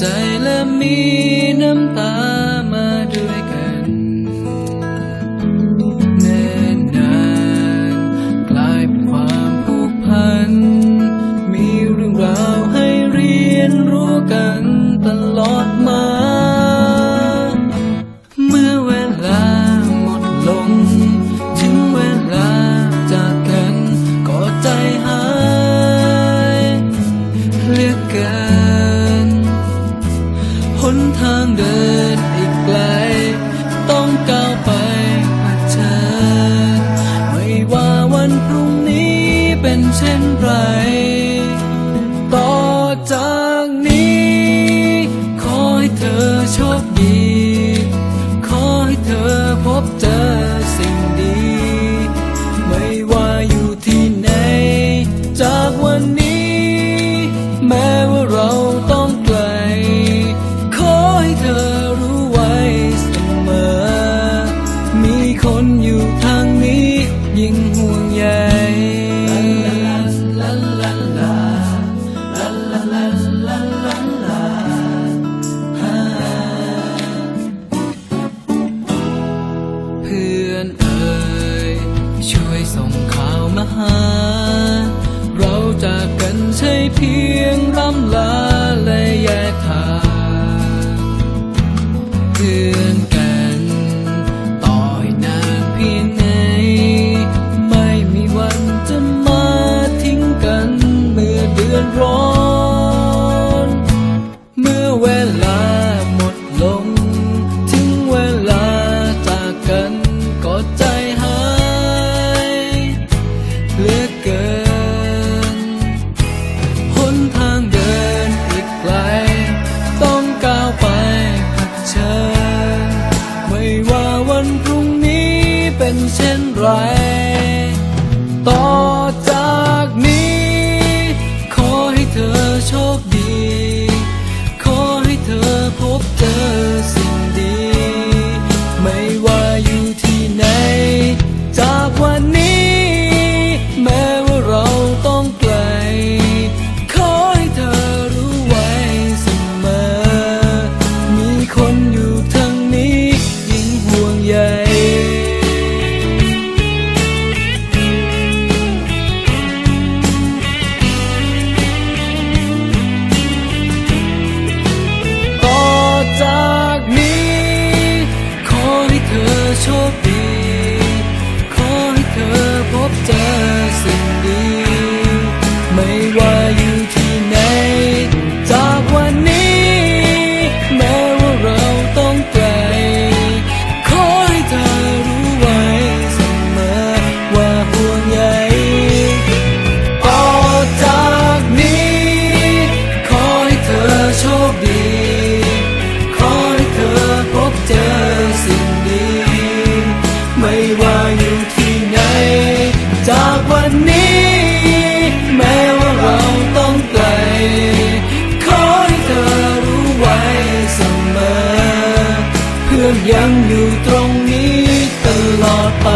ใจและมีน้ำตา กันตลอดมา เมื่อเวลาหมดลง ถึงเวลาจากกันก็ใจหายเรียกกันหนทางเดินอีกไกล ต้องก้าวไปเผชิญไม่ว่าวันพรุ่งนี้เป็นเช่นไร ใช่เพียงร่ำลาและแยกทางเพื่อนกันต่อยนานเพียงไหนไม่มีวันจะมาทิ้งกันเมื่อเดือนร้อน เมื่อเวลา อยู่ตรงนี้ตลอดไป